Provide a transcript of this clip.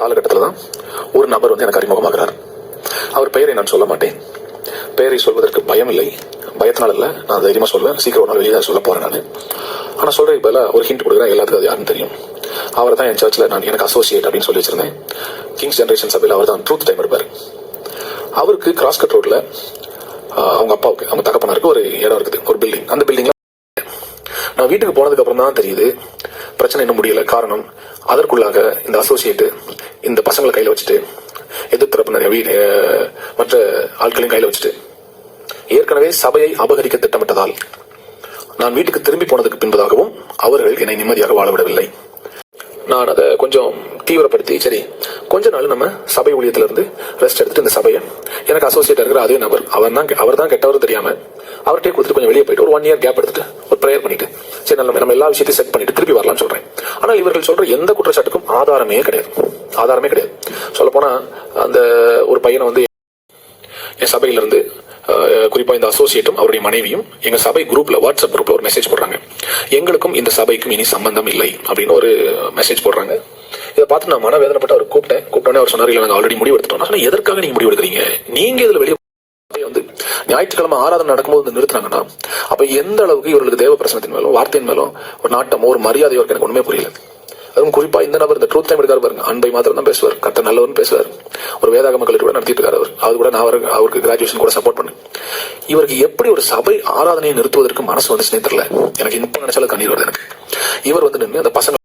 காலகட்டத்தில் தான் ஒரு நபர் வந்து எனக்கு அறிமுகமாகிறார். அவர் பெயரை நான் சொல்ல மாட்டேன். பெயரை சொல்வதற்கு பயம் இல்லை. பயத்தினால இல்லை நான் தைரியமாக சொல்வேன். சீக்கிரம் ஒரு நாள் வெளியே சொல்ல போறேன் நான். ஆனால் சொல்றதுக்கு பதிலாக ஒரு ஹிண்ட் கொடுக்குறேன். எல்லாத்துக்கும் அது யாருன்னு தெரியும். அவர் தான் என் சர்ச்சில் நான் எனக்கு அசோசியேட் அப்படின்னு சொல்லி வச்சிருந்தேன். கிங்ஸ் ஜென்ரேஷன் சபையில் அவர் தான் ட்ரூத் டைம் இருப்பார் அவருக்கு கிராஸ் கட் ரோட்ல அவங்க அப்பாவுக்கு அவங்க தகப்பனாருக்கு ஒரு இடம் இருக்குது. ஒரு பில்டிங் அந்த பில்டிங்ல நான் வீட்டுக்கு போனதுக்கு அப்புறம் தான் தெரியுது. பிரச்சனை இன்னும் முடியல. காரணம் அதற்குள்ளாக இந்த அசோசியேட் இந்த பசங்களை கையில வச்சுட்டு எதிர்த்தரப்பு நிறைய வீடு மற்ற ஆட்களையும் கையில வச்சுட்டு ஏற்கனவே சபையை அபகரிக்க திட்டமிட்டதால் நான் வீட்டுக்கு திரும்பி போனதுக்கு பின்பதாகவும் அவர்கள் என்னை நிம்மதியாக வாழ விடவில்லை நான் அதை கொஞ்சம் தீவிரப்படுத்தி சரி கொஞ்ச நாள் நம்ம சபை ஊழியத்துல இருந்து ரெஸ்ட் எடுத்துட்டு இந்த சபையை எனக்கு அசோசியேட் இருக்கிற அதே நபர் அவர் தான் அவர் தான் கெட்டவர் தெரியாம அவர்கிட்டயே கொடுத்துட்டு கொஞ்சம் வெளியே போயிட்டு ஒரு ஒன் இயர் கேப் எடுத்துட்டு ஒரு ப்ரேயர் பண்ணிட்டு சரி நம்ம நம்ம எல்லா விஷயத்தையும் செட் பண்ணிட்டு திருப்பி வரலாம்னு சொல்றேன். ஆனால் இவர்கள் சொல்ற எந்த குற்றச்சாட்டுக்கும் ஆதாரமே கிடையாது. ஆதாரமே கிடையாது. சொல்ல போனா அந்த ஒரு பையனை வந்து என் சபையில இருந்து குறிப்பா இந்த அசோசியேட்டும் அவருடைய மனைவியும் எங்க சபை குரூப்ல வாட்ஸ்அப் குரூப்ல ஒரு மெசேஜ் போடுறாங்க. எங்களுக்கும் இந்த சபைக்கும் இனி சம்பந்தம் இல்லை அப்படின்னு ஒரு மெசேஜ் போடுறாங்க. இதை பார்த்து நான் மனவேதனைப்பட்டு அவர் கூப்பிட்டேன். கூப்பிட்டோன்னே அவர் சொன்னார் இல்லை நாங்கள் ஆல்ரெடி முடிவு எடுத்துட்டோம். நான் எதற்காக நீங்க முடிவு எடுக்கிறீங்க? நீங்க இதுல வெளியே ஞாயிற்றுக்கிழமை ஆராதனை நடக்கும்போது வந்து நிறுத்துனாங்கன்னா அப்ப எந்த அளவுக்கு இவர்களுக்கு தேவ பிரசனத்தின் மேலும் வார்த்தையின் மேலும் ஒரு நாட்டமோ ஒரு மரியாதையோ இருக்கு எனக்கு ஒண்ணுமே புரியல. அதுவும் குறிப்பா இந்த நபர் இந்த ட்ரூத் டைம் எடுக்காரு பாருங்க. அன்பை மாத்திரம் தான் பேசுவார். கத்த நல்லவன் பேசுவார். ஒரு வேதாகம கல்லூரி கூட நடத்திட்டு இருக்காரு அவர். அது கூட நான் அவருக்கு அவருக்கு கிராஜுவேஷன் கூட சப்போர்ட் பண்ணு இவருக்கு எப்படி ஒரு சபை ஆராதனையை நிறுத்துவதற்கு மனசு வந்துச்சுனே தெரியல. எனக்கு இப்ப நினைச்சாலும் கண்ணீர் வருது எனக்கு. இவர் வந்து நின்று அந்த பசங்க